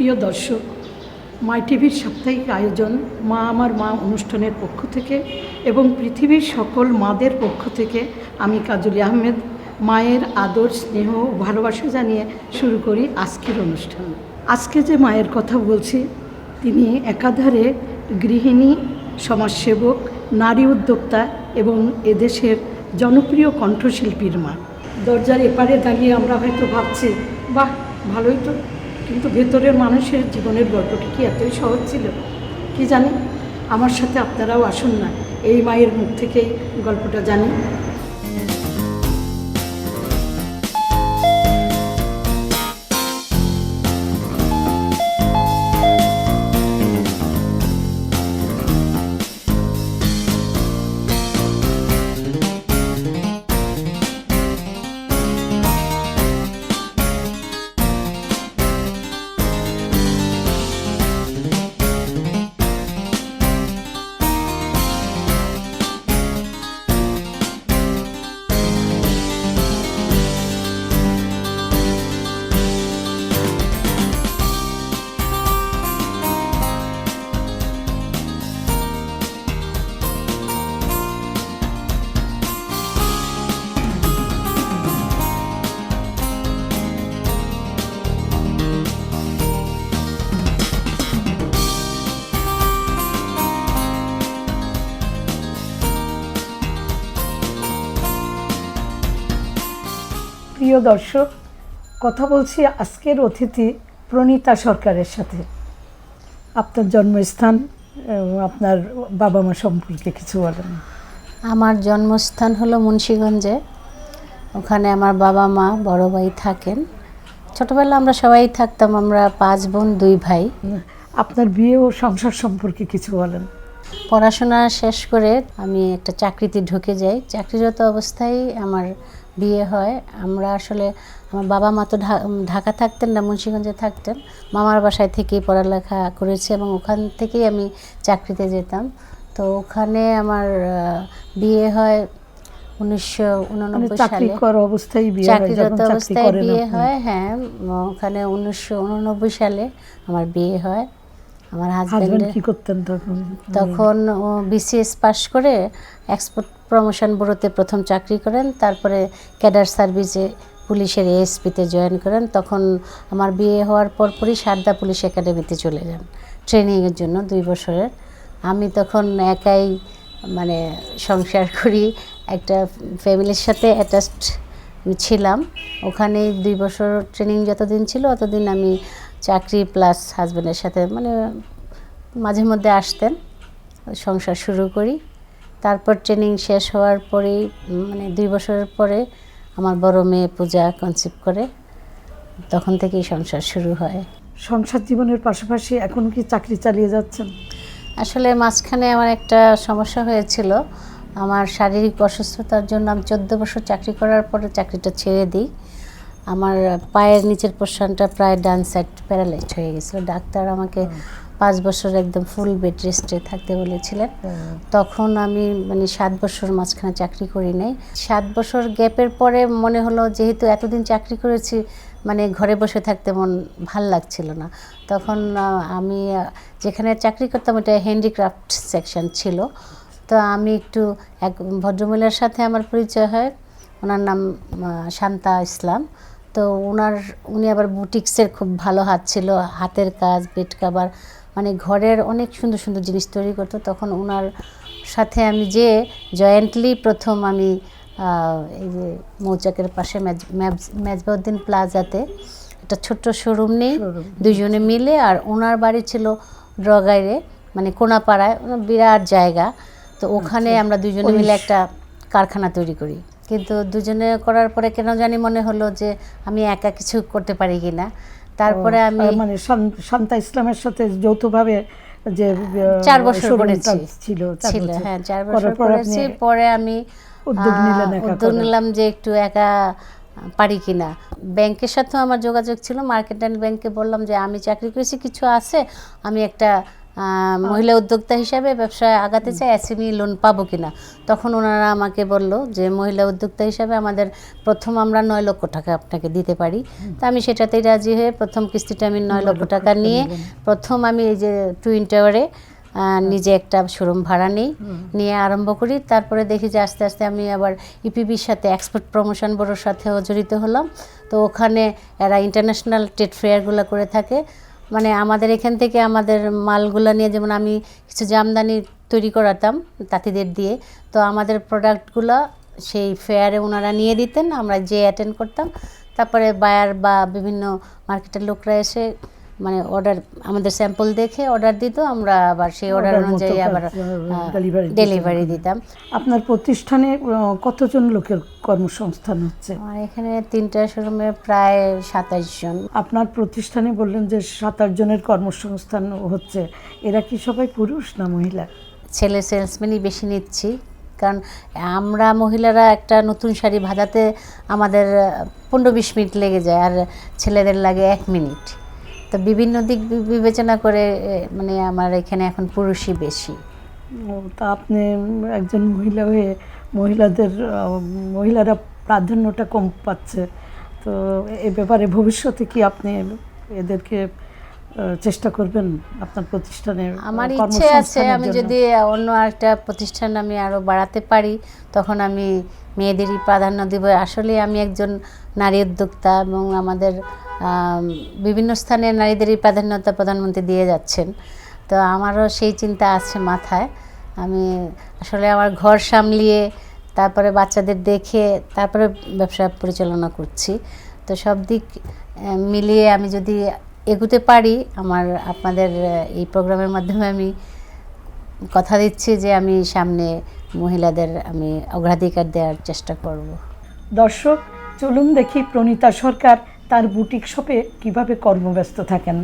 প্রিয় দর্শক মাই টিভির সাপ্তাহিক আয়োজন মা আমার মা অনুষ্ঠানের পক্ষ থেকে এবং পৃথিবীর সকল মাদের পক্ষ থেকে আমি কাজলি আহমেদ, মায়ের আদর, স্নেহ ভালোবাসা জানিয়ে শুরু করি আজকের অনুষ্ঠান। আজকে যে মায়ের কথা বলছি, তিনি একাধারে গৃহিণী, সমাজসেবক, নারী উদ্যোক্তা এবং এদেশের জনপ্রিয় কণ্ঠশিল্পীর মা। দরজার এপারে দাঁড়িয়ে আমরা হয়তো ভাবছি, বাহ, ভালোই তো। কিন্তু ভেতরের মানুষের জীবনের গল্পটি কি এতই সহজ ছিল? কি জানি? আমার সাথে আপনারাও আসুন না, এই মায়ের মুখ থেকেই গল্পটা জানি। প্রিয় দর্শক কথা বলছি আজকের অতিথি প্রণীতা সরকারের সাথে। আপনার জন্মস্থান আপনার বাবা মা সম্পর্কে কিছু বলেন। আমার জন্মস্থান হলো মুন্সীগঞ্জে। ওখানে আমার বাবা মা বড় ভাই থাকেন। ছোটবেলা আমরা সবাই থাকতাম আমরা পাঁচ বোন দুই ভাই। আপনার বিয়ে ও সংসার সম্পর্কে কিছু বলেন। পড়াশোনা শেষ করে আমি একটা চাকরিতে ঢুকে যাই। চাকরিরত অবস্থায় আমার বিয়ে হয় আমরা আসলে আমার বাবা মা তো ঢাকা থাকতেন না মুন্সীগঞ্জে থাকতেন। মামার বাসায় থেকেই পড়ালেখা করেছি এবং ওখান থেকেই আমি চাকরিতে যেতাম। তো ওখানে আমার বিয়ে হয় উনিশশো মানে উননব্বই সালে অবস্থায় বিয়ে হয় চাকরিরত অবস্থায় বিয়ে হয় হ্যাঁ ওখানে উনিশশো উননব্বই সালে আমার বিয়ে হয়। আমার হাজবেন্ড কি করতেন তখন? তখন বিসিএস পাশ করে এক্সপোর্ট প্রমোশন ব্যুরোতে প্রথম চাকরি করেন, তারপরে ক্যাডার সার্ভিসে পুলিশের এএসপিতে জয়েন করেন, তখন আমার বিয়ে হওয়ার পরপরই সারদা পুলিশ একাডেমিতে চলে যান। ট্রেনিংয়ের জন্য দুই বছরের। আমি তখন একাই মানে সংসার করি, একটা ফ্যামিলির সাথে অ্যাটাচড ছিলাম। ওখানে দুই বছর ট্রেনিং যতদিন ছিল, অতদিন আমি চাকরি প্লাস হাজব্যান্ডের সাথে মানে মাঝে মধ্যে আসতেন। সংসার শুরু করি। তারপর ট্রেনিং শেষ হওয়ার পরেই মানে দুই বছরের পরে আমার বড় মেয়ে পূজা কনসিভ করে। তখন থেকেই সংসার শুরু হয়। সংসার জীবনের পাশাপাশি এখন কি চাকরি চালিয়ে যাচ্ছেন? আসলে মাঝখানে আমার একটা সমস্যা হয়েছিল। আমার শারীরিক অসুস্থতার জন্য আমি চোদ্দ বছর চাকরি করার পরে চাকরিটা ছেড়ে দিই। আমার পায়ের নিচের পোর্শনটা প্রায় ডান সাইড প্যারালাইজ হয়ে গেছিল। ডাক্তার আমাকে পাঁচ বছর একদম ফুল বেড রেস্টে থাকতে বলেছিলেন। তখন আমি মানে সাত বছর মাঝখানে চাকরি করি নাই। সাত বছর গ্যাপের পরে মনে হলো যেহেতু এতদিন চাকরি করেছি মানে ঘরে বসে থাকতে মন ভালো লাগছিল না। তখন আমি যেখানে চাকরি করতাম এটা হ্যান্ডিক্রাফট সেকশন ছিল। তো আমি একটু এক ভদ্রমহিলার সাথে আমার পরিচয় হয়। ওনার নাম শান্তা ইসলাম। তো ওনার, উনি আবার বুটিক্সের খুব ভালো হাত ছিল। হাতের কাজ বেড কাভার মানে ঘরের অনেক সুন্দর সুন্দর জিনিস তৈরি করতো। তখন ওনার সাথে আমি যে জয়েন্টলি প্রথম আমি এই যে মৌচাকের পাশে মেজ- মেজ- মেজবাউদ্দিন প্লাজাতে একটা ছোট্ট শোরুম নেই। দুজনে মিলে আর ওনার বাড়ি ছিল ড্রগাইরে মানে কোনাপাড়ায় ওনার বিরাট জায়গা। তো ওখানে আমরা দুজনে মিলে একটা কারখানা তৈরি করি। কিন্তু দুজনে করার পরে কেন জানি মনে হলো যে আমি একা কিছু করতে পারি কিনা। তারপরে আমি মানে শান- শান্তা ইসলামের সাথে যৌথভাবে যে চার বছর করেছি। ছিল ছিল হ্যাঁ চার বছর পড়েছি করেছি। পরে আমি উদ্যোগ নিলাম উদ্যোগ নিলাম যে একটু একা পারি কিনা। ব্যাংকের সাথেও আমার যোগাযোগ ছিল মার্কেট অ্যান্ড ব্যাংকে বললাম যে আমি চাকরি করেছি কিছু আছে আমি একটা মহিলা উদ্যোক্তা হিসাবে ব্যবসায় আগাতে চাই, এসএমই লোন পাবো কিনা? তখন ওনারা আমাকে বলল যে, মহিলা উদ্যোক্তা হিসাবে আমাদের প্রথম আমরা নয় লক্ষ টাকা আপনাকে দিতে পারি। তা আমি সেটাতেই রাজি হয়ে প্রথম কিস্তিটা আমি নয় লক্ষ টাকা নিয়ে প্রথম আমি এই যে টুইন টাওয়ারে নিজে একটা শোরুম ভাড়া নিই, নিয়ে আরম্ভ করি। তারপরে দেখি যে আস্তে আস্তে আমি আবার ইপিবির সাথে এক্সপোর্ট প্রমোশন বোর্ডের সাথেও জড়িত হলাম। তো ওখানে এরা ইন্টারন্যাশনাল ট্রেড ফেয়ারগুলো করে থাকে। মানে আমাদের এখান থেকে আমাদের মালগুলো নিয়ে যেমন আমি কিছু জামদানি তৈরি করাতাম তাঁতিদের দিয়ে, তো আমাদের প্রোডাক্টগুলো সেই ফেয়ারে ওনারা নিয়ে দিতেন, আমরা যে অ্যাটেন্ড করতাম। তারপরে বায়ার বা বিভিন্ন মার্কেটের লোকরা এসে মানে অর্ডার আমাদের স্যাম্পল দেখে অর্ডার দিত আমরা আবার সেই অর্ডার অনুযায়ী আবার। ডেলিভারি দিতাম। আপনার প্রতিষ্ঠানে কতজন লোকের কর্মসংস্থান হচ্ছে? আমার এখানে তিনটা শোরুমে প্রায় সাতাশ জন। আপনার প্রতিষ্ঠানে বললেন যে সাত আট জনের কর্মসংস্থান হচ্ছে। এরা কি সবাই পুরুষ না মহিলা? ছেলে সেলসম্যানই বেশি নিচ্ছি কারণ আমরা মহিলারা একটা নতুন শাড়ি ভাজাতে আমাদের পনেরো বিশ মিনিট লেগে যায় আর ছেলেদের লাগে এক মিনিট। তো বিভিন্ন দিক বিবেচনা করে মানে আমার এখানে এখন পুরুষই বেশি। তা আপনি একজন মহিলা হয়ে মহিলাদের মহিলারা প্রাধান্যটা কম পাচ্ছে। তো এ ব্যাপারে ভবিষ্যতে কি আপনি এদেরকে চেষ্টা করবেন আপনার প্রতিষ্ঠানে আমার ইচ্ছে আছে আমি যদি অন্য একটা প্রতিষ্ঠান আমি আরও বাড়াতে পারি তখন আমি মেয়েদেরই প্রাধান্য দিব। আসলে আমি একজন নারী উদ্যোক্তা এবং আমাদের বিভিন্ন স্থানে নারীদেরই প্রাধান্যতা প্রধানমন্ত্রী দিয়ে যাচ্ছেন। তো আমারও সেই চিন্তা আছে মাথায়। আমি আসলে আমার ঘর সামলিয়ে, তারপরে বাচ্চাদের দেখে, তারপরে ব্যবসা পরিচালনা করছি। তো সব দিক মিলিয়ে আমি যদি এগুতে পারি, আমার, আপনাদের এই প্রোগ্রামের মাধ্যমে আমি কথা দিচ্ছি যে আমি সামনে মহিলাদের আমি অগ্রাধিকার দেওয়ার চেষ্টা করব। দর্শক চলুন দেখি প্রণীতা সরকার তার বুটিক শপে কীভাবে কর্মব্যস্ত থাকেন।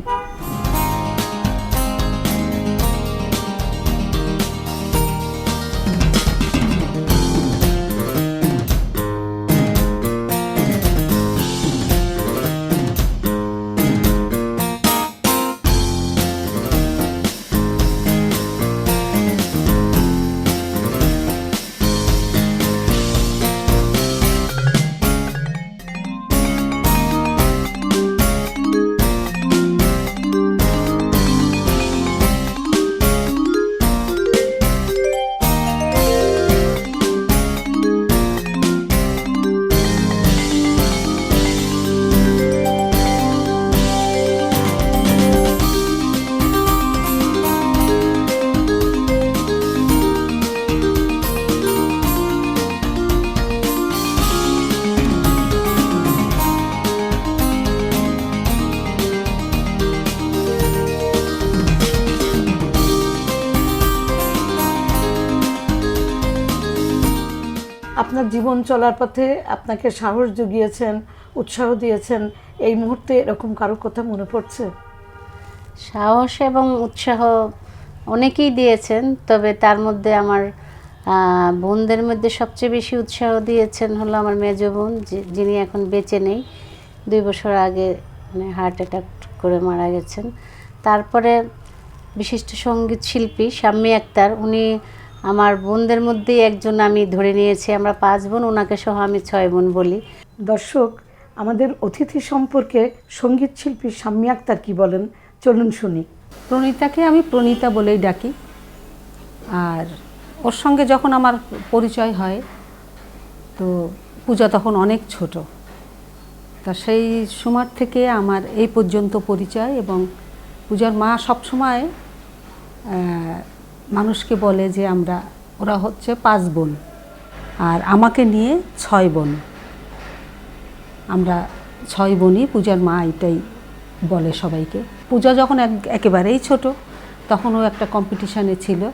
আপনার জীবন চলার পথে আপনাকে সাহস জুগিয়েছেন, উৎসাহ দিয়েছেন, এই মুহূর্তে এরকম কারও কথা মনে পড়ছে? সাহস এবং উৎসাহ অনেকেই দিয়েছেন, তবে তার মধ্যে আমার বোনদের মধ্যে সবচেয়ে বেশি উৎসাহ দিয়েছেন হলো আমার মেজ বোন যিনি এখন বেঁচে নেই। দুই বছর আগে মানে হার্ট অ্যাটাক করে মারা গেছেন। তারপরে বিশিষ্ট সংগীত শিল্পী শাম্মী আক্তার, উনি আমার বোনদের মধ্যেই একজন আমি ধরে নিয়েছি আমরা পাঁচ বোন ওনাকে সহ আমি ছয় বোন বলি। দর্শক আমাদের অতিথি সম্পর্কে সংগীত শিল্পী শাম্মী আক্তার কী বলেন চলুন শুনি। প্রণীতাকে আমি প্রণীতা বলেই ডাকি। আর ওর সঙ্গে যখন আমার পরিচয় হয় তো পূজা তখন অনেক ছোট। তা সেই সময় থেকে আমার এই পর্যন্ত পরিচয় এবং পূজার মা সবসময় মানুষকে বলে যে আমরা, ওরা হচ্ছে পাঁচ বোন আর আমাকে নিয়ে ছয় বোন। আমরা ছয় বোনই, পূজার মা এটাই বলে সবাইকে। পূজা যখন এক- একেবারেই ছোট তখন ও একটা কম্পিটিশানে ছিল,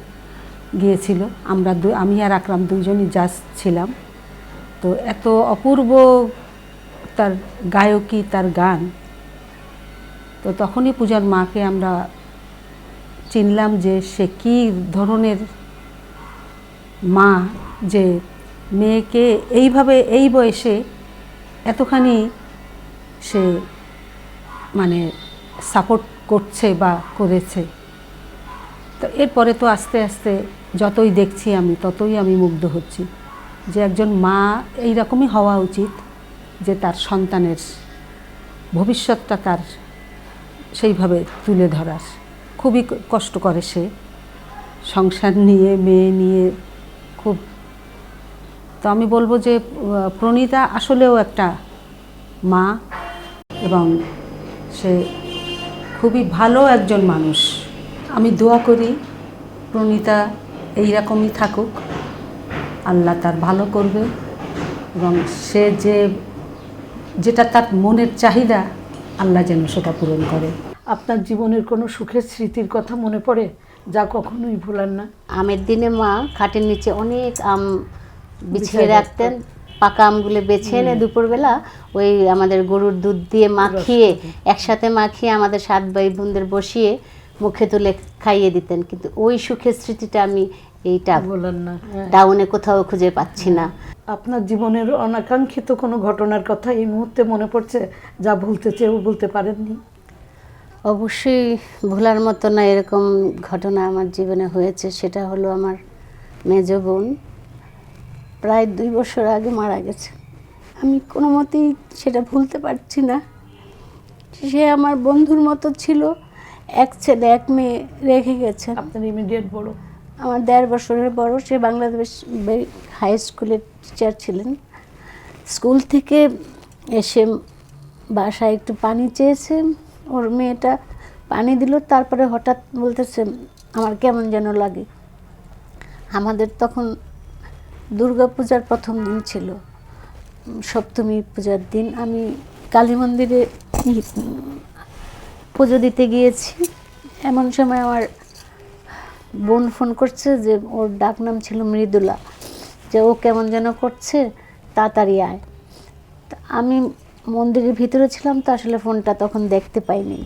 গিয়েছিল। আমরা দু, আমি আর আকরাম দুজনই জাজ ছিলাম। তো এত অপূর্ব তার গায়কী, তার গান, তো তখনই পূজার মাকে আমরা চিনলাম যে সে কী ধরনের মা, যে মেয়েকে এইভাবে, এই বয়সে এতখানি সে মানে সাপোর্ট করছে বা করেছে। তো এরপরে তো আস্তে আস্তে যতই দেখছি আমি, ততই আমি মুগ্ধ হচ্ছি যে একজন মা এই রকমই হওয়া উচিত যে তার সন্তানের ভবিষ্যৎটা তার সেইভাবে তুলে ধরার। খুবই কষ্ট করে সে। সংসার নিয়ে, মেয়ে নিয়ে খুব। তো আমি বলব যে প্রণীতা আসলেও একটা মা এবং সে খুবই ভালো একজন মানুষ। আমি দোয়া করি প্রণীতা এইরকমই থাকুক। আল্লাহ তার ভালো করবে এবং সে যে, যেটা তার মনের চাহিদা, আল্লাহ যেন সেটা পূরণ করে। আপনার জীবনের কোনো সুখের স্মৃতির কথা মনে পড়ে? যা কখনোই ভোলার না। আমের দিনে মা খাটের নিচে অনেক আম বিছিয়ে রাখতেন। পাকা আমগুলো বেছে এনে দুপুরবেলা ওই আমাদের গরুর দুধ দিয়ে মাখিয়ে একসাথে মাখিয়ে আমাদের সাত ভাই বোনদের বসিয়ে মুখে তুলে খাইয়ে দিতেন। কিন্তু ওই সুখের স্মৃতিটা আমি এইটা ভোলার না। হ্যাঁ। টাউনে কোথাও খুঁজে পাচ্ছি না। আপনার জীবনের অনাকাঙ্ক্ষিত কোনো ঘটনার কথা এই মুহূর্তে মনে পড়ছে? যা ভুলতে চেয়েও বলতে পারেননি? অবশ্যই ভোলার মতো না এরকম ঘটনা আমার জীবনে হয়েছে সেটা হলো আমার মেজ বোন। প্রায় দুই বছর আগে মারা গেছে। আমি কোনো মতেই সেটা ভুলতে পারছি না। সে আমার বন্ধুর মতো ছিল এক ছেলে এক মেয়ে রেখে গেছে। আপনার ইমিডিয়েট বড়? আমার দেড় বছরের বড় সে বাংলাদেশ হাই স্কুলের টিচার ছিলেন। স্কুল থেকে এসে বাসায় একটু পানি চেয়েছে। ওর মেয়েটা পানি দিল, তারপরে হঠাৎ বলতেছে, আমার কেমন যেন লাগে। আমাদের তখন দুর্গা পূজার প্রথম দিন ছিল। সপ্তমী পূজার দিন আমি কালী মন্দিরে পুজো দিতে গিয়েছি। এমন সময় আমার বোন ফোন করছে যে, ওর ডাক নাম ছিল মৃদুলা। যে, ও কেমন যেন করছে, তাড়াতাড়ি আয়। আমি মন্দিরের ভিতরে ছিলাম তো আসলে ফোনটা তখন দেখতে পাইনি।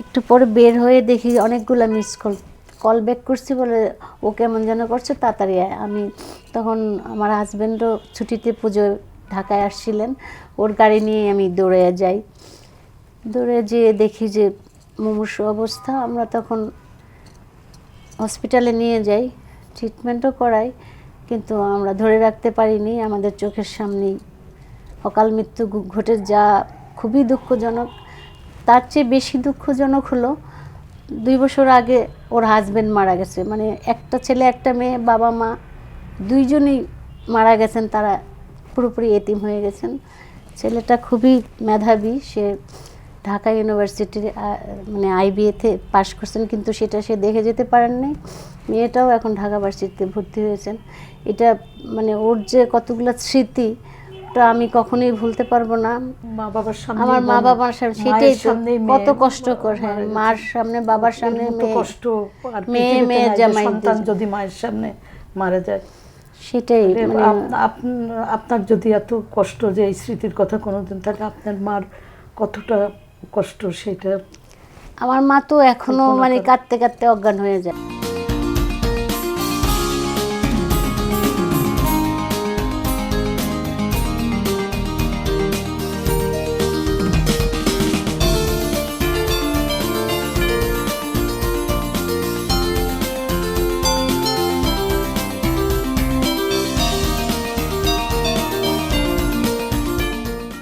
একটু পরে বের হয়ে দেখি অনেকগুলো মিস কল কল ব্যাক করছি বলে ও কেমন যেন করছে, তাড়াতাড়ি আমি তখন আমার হাজব্যান্ডও ছুটিতে পুজো ঢাকায় আসছিলেন, ওর গাড়ি নিয়ে আমি দৌড়ে যাই। দৌড়ে যেয়ে দেখি যে মুমূর্ষু অবস্থা, আমরা তখন হসপিটালে নিয়ে যাই ট্রিটমেন্টও করাই, কিন্তু আমরা ধরে রাখতে পারিনি, আমাদের চোখের সামনেই অকাল মৃত্যু ঘটে যা খুবই দুঃখজনক। তার চেয়ে বেশি দুঃখজনক হলো, দুই বছর আগে ওর হাজব্যান্ড মারা গেছে। মানে একটা ছেলে, একটা মেয়ে, বাবা, মা, দুইজনই মারা গেছেন, তারা পুরোপুরি এতিম হয়ে গেছেন। ছেলেটা খুবই মেধাবী, সে ঢাকা ইউনিভার্সিটির মানে আইবিএতে পাশ করছেন, কিন্তু সেটা সে দেখে যেতে পারেননি। মেয়েটাও এখন ঢাকা ভার্সিটিতে ভর্তি হয়েছেন। এটা মানে ওর যে কতগুলো স্মৃতি ওটা আমি কখনোই ভুলতে পারব না। মা বাবার সামনে আমার মা বাবার সামনে সেটাই কত কষ্ট কষ্টকর হ্যাঁ মার সামনে বাবার সামনে মেয়ে। কষ্ট মেয়ে, পৃথিবীতে মেয়ের নাই যে জামাই সন্তান যদি মায়ের সামনে মারা যায়। সেটাই মানে আপ- আপ- আপনার যদি এত কষ্ট যে এই স্মৃতির কথা কোনোদিন থাকে আপনার মার কতটা কষ্ট সেটা আমার মা তো এখনও মানে করে। কাঁদতে কাঁদতে অজ্ঞান হয়ে যায়।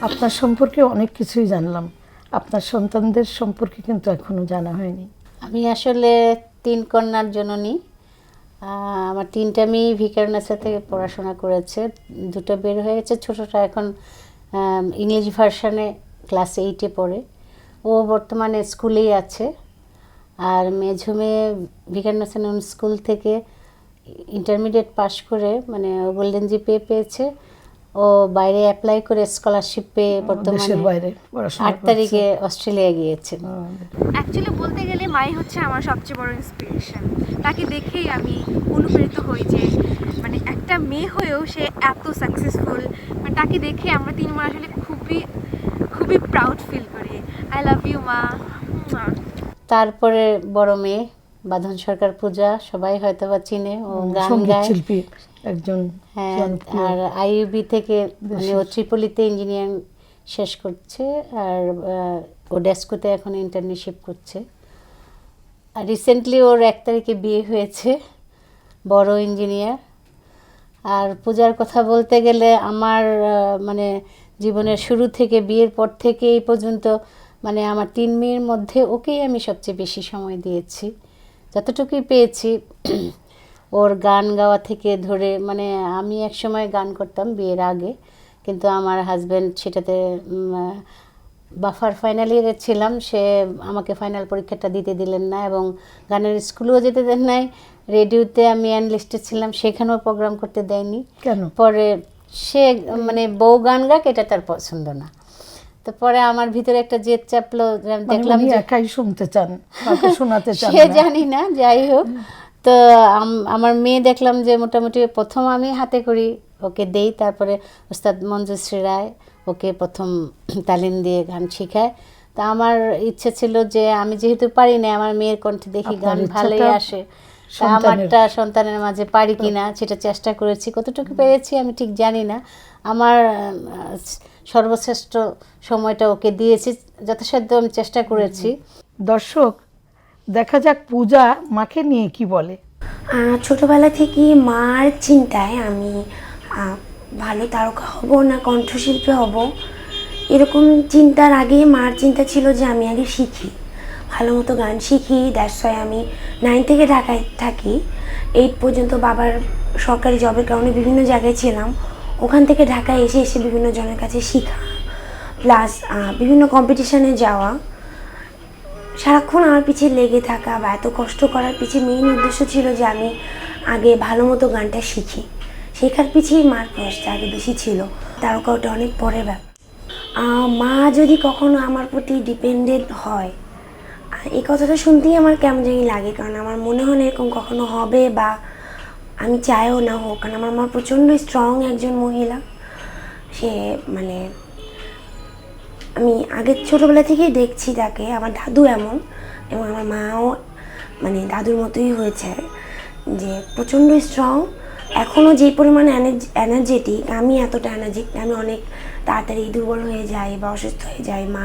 আপনার সম্পর্কে অনেক কিছুই জানলাম। আপনার সন্তানদের সম্পর্কে কিন্তু এখনও জানা হয়নি। আমি আসলে তিন কন্যার জননী। আমার তিনটা মেয়ে ভিকারনাসা থেকে পড়াশোনা করেছে। দুটো বের হয়েছে, ছোটটা এখন ইংলিশ ভার্সনে ক্লাস এইটে পড়ে। ও বর্তমানে স্কুলেই আছে। আর মেঝো মেয়ে ভিকারনাসন স্কুল থেকে ইন্টারমিডিয়েট পাশ করে মানে গোল্ডেন জিপে পেয়েছে। ও বাইরে অ্যাপ্লাই করে স্কলারশিপ পেয়ে দেশের বর্তমানে বাইরে পড়াশোনা আট তারিখে অস্ট্রেলিয়া গিয়েছে অ্যাকচুয়ালি বলতে গেলে মাই হচ্ছে আমার সবচেয়ে বড় ইন্সপিরেশন তাকে দেখেই আমি অনুপ্রেরিত হই যে মানে একটা মেয়ে হয়েও সে এত সাকসেসফুল মানে তাকে দেখে আমরা তিন মা আসলে খুবই খুবই প্রাউড ফিল করি। আই লাভ ইউ মা। তারপরে বড় মেয়ে বাঁধন সরকার পূজা সবাই হয়তো বা চিনে ও গান গায়। শিল্পী। একজন হ্যাঁ আর আইইউবি থেকে মানে ও ত্রিপলিতে ইঞ্জিনিয়ারিং শেষ করছে আর ও ডেস্কোতে এখন ইন্টার্নশিপ করছে। আর রিসেন্টলি ওর এক তারিখে বিয়ে হয়েছে বড় ইঞ্জিনিয়ার আর পূজার কথা বলতে গেলে আমার মানে জীবনের শুরু থেকে বিয়ের পর থেকে এই পর্যন্ত মানে আমার তিন মেয়ের মধ্যে ওকেই আমি সবচেয়ে বেশি সময় দিয়েছি। যতটুকুই পেয়েছি ওর গান গাওয়া থেকে ধরে মানে আমি এক সময় গান করতাম বিয়ের আগে কিন্তু আমার হাজব্যান্ড সেটাতে বাফার ফাইনাল ইয়ারে ছিলাম সে আমাকে ফাইনাল পরীক্ষাটা দিতে দিলেন না এবং গানের স্কুলেও যেতে দেন নাই। রেডিওতে আমি অ্যানলিস্টে ছিলাম সেখানেও প্রোগ্রাম করতে দেয়নি। কেন? পরে সে মানে বউ গান গাক এটা তার পছন্দ না। তো পরে আমার ভিতরে একটা জেদ চাপলো মানে দেখলাম একাই শুনতে চান শোনাতে চান সে জানি না যাই হোক। তো আম- আমার মেয়ে দেখলাম যে মোটামুটি প্রথম আমি হাতে করি ওকে দেই তারপরে ওস্তাদ মঞ্জুশ্রী রায় ওকে প্রথম তালিম দিয়ে গান শেখায়। তা আমার ইচ্ছে ছিল যে আমি যেহেতু পারি না আমার মেয়ের কণ্ঠে দেখি গান ভালোই আসে। তা আমারটা সন্তানের মাঝে পারি কিনা সেটা চেষ্টা করেছি কতটুকু পেরেছি আমি ঠিক জানি না। আমার সর্বশ্রেষ্ঠ সময়টা ওকে দিয়েছি যথাসাধ্য আমি চেষ্টা করেছি। দর্শক দেখা যাক পূজা মাকে নিয়ে কি বলে। ছোটবেলা থেকে মার চিন্তায় আমি ভালো তারকা হব না কণ্ঠশিল্পী হব, এরকম চিন্তার আগে মার চিন্তা ছিল যে আমি আগে শিখি। ভালো মতো গান শিখি ওয়াই আমি নাইন থেকে ঢাকায় থাকি। এইট পর্যন্ত বাবার সরকারি জবের কারণে বিভিন্ন জায়গায় ছিলাম। ওখান থেকে ঢাকায় এসে এসে বিভিন্ন জনের কাছে শেখা প্লাস বিভিন্ন কম্পিটিশনে যাওয়া। সারাক্ষণ আমার পিছিয়ে লেগে থাকা বা এত কষ্ট করার পিছিয়ে মেইন উদ্দেশ্য ছিল যে আমি আগে ভালো মতো গানটা শিখি। শেখার পিছিয়েই মার প্রয়াসটা আগে বেশি ছিল। তারকা ওটা অনেক পরের ব্যাপার। মা যদি কখনো আমার প্রতি ডিপেন্ডেন্ট হয় এই কথাটা শুনতেই আমার কেমন জানি লাগে, কারণ আমার মনে হয় না এরকম কখনো হবে বা আমি চাইও না হোক। কারণ আমার মা প্রচণ্ড স্ট্রং একজন মহিলা। সে মানে আমি আগে ছোটোবেলা থেকেই দেখছি তাকে আমার দাদু এমন এবং আমার মাও মানে দাদুর মতোই হয়েছে যে প্রচণ্ড স্ট্রং এখনও যে পরিমাণে এনার্জেটিক আমি এতটা এনার্জিক আমি অনেক তাড়াতাড়ি দুর্বল হয়ে যাই বা অসুস্থ হয়ে যাই, মা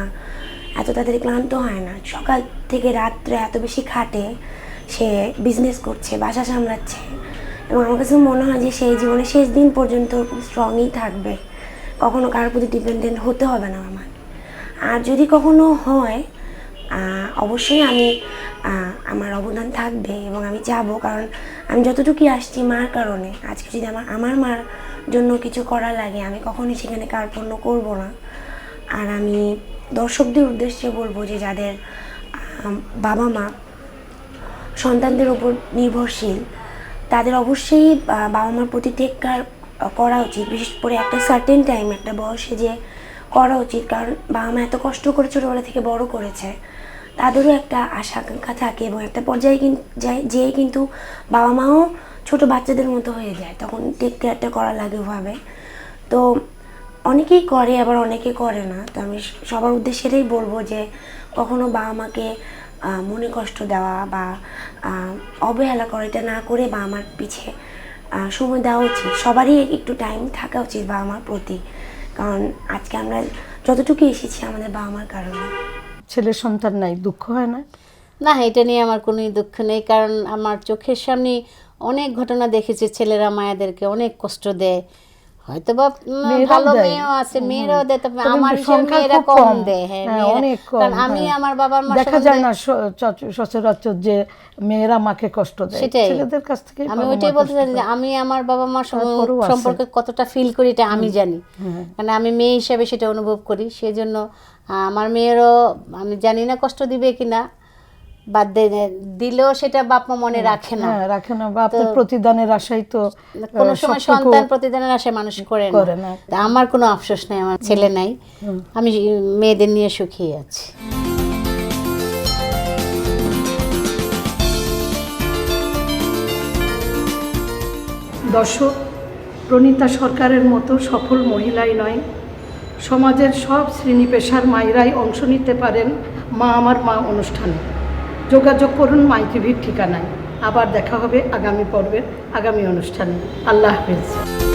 এত তাড়াতাড়ি ক্লান্ত হয় না। সকাল থেকে রাত্রে এত বেশি খাটে, সে বিজনেস করছে, বাসা সামলাচ্ছে এবং আমার কাছে মনে হয় যে সেই জীবনে শেষ দিন পর্যন্ত স্ট্রংই থাকবে। কখনো কারোর প্রতি ডিপেন্ডেন্ট হতে হবে না আমার আর যদি কখনো হয় অবশ্যই আমি আমার অবদান থাকবে এবং আমি যাব। কারণ আমি যতটুকুই আসছি মার কারণে, আজকে যদি আমার আমার মার জন্য কিছু করা লাগে, আমি কখনোই সেখানে কার্পণ্য করব না। আর আমি দর্শকদের উদ্দেশ্যে বলব যে যাদের বাবা মা সন্তানদের ওপর নির্ভরশীল, তাদের অবশ্যই বাবা মার প্রতি টেক করা উচিত। বিশেষ করে একটা সার্টেন টাইম একটা বয়সে যে করা উচিত কারণ বাবা মা এত কষ্ট করে ছোটোবেলা থেকে বড় করেছে। তাদেরও একটা আশা আকাঙ্ক্ষা থাকে এবং একটা পর্যায়ে যায় যেয়ে কিন্তু বাবা মাও ছোট বাচ্চাদের মতো হয়ে যায়। তখন টেক কেয়ারটা করা লাগে ওভাবে। তো অনেকেই করে আবার অনেকে করে না। তো আমি সবার উদ্দেশ্যে এটাই বলব যে কখনো বাবা মাকে মনে কষ্ট দেওয়া বা অবহেলা করা এটা না করে বাবা মার পিছে আহ, সময় দেওয়া উচিত। সবারই একটু টাইম থাকা উচিত বাবা মার প্রতি। কারণ আজকে আমরা যতটুকু এসেছি আমাদের বাবা মার কারণে। ছেলে সন্তান নাই দুঃখ হয় না? না এটা নিয়ে আমার কোনো দুঃখ নেই কারণ আমার চোখের সামনে অনেক ঘটনা দেখেছি ছেলেরা মায়াদেরকে অনেক কষ্ট দেয়। হয়তো বা ভালো মেয়েও আছে মেয়েরাও দেয় তবে আমার মেয়েরা কম। দেয় হ্যাঁ হ্যাঁ, অনেক কারণ আমি হ্যাঁ। আমার বাবার মার দেখা যায় না সচরাচর যে মেয়েরা মাকে কষ্ট দেয়। ছেলেদের কাছ থেকে আমি ওইটাই বলতে চাই যে আমি আমার বাবা আছে। সম্পর্কে কতটা ফিল করি এটা আমি জানি। মানে আমি মেয়ে হিসাবে সেটা অনুভব করি। সেজন্য আমার মেয়েরও আমি জানি না কষ্ট দিবে কিনা। বা দিলেও সেটা বাপ মা মনে রাখে না। হ্যাঁ রাখে না। বা প্রতিদানের আশাই তো কোনো সময় সন্তান প্রতিদানের আশায় মানুষ করে না। আমার কোনো আফসোস নেই আমার ছেলে নাই। আমি মেয়েদের নিয়ে সুখী আছি। দর্শক প্রণীতা সরকারের মতো সফল মহিলাই নয়। সমাজের সব শ্রেণি পেশার মায়েরাই অংশ নিতে পারেন মা আমার মা অনুষ্ঠানে। যোগাযোগ করুন মাই টিভির ঠিকানায়। আবার দেখা হবে আগামী পর্বের আগামী অনুষ্ঠানে। আল্লাহ হাফেজ।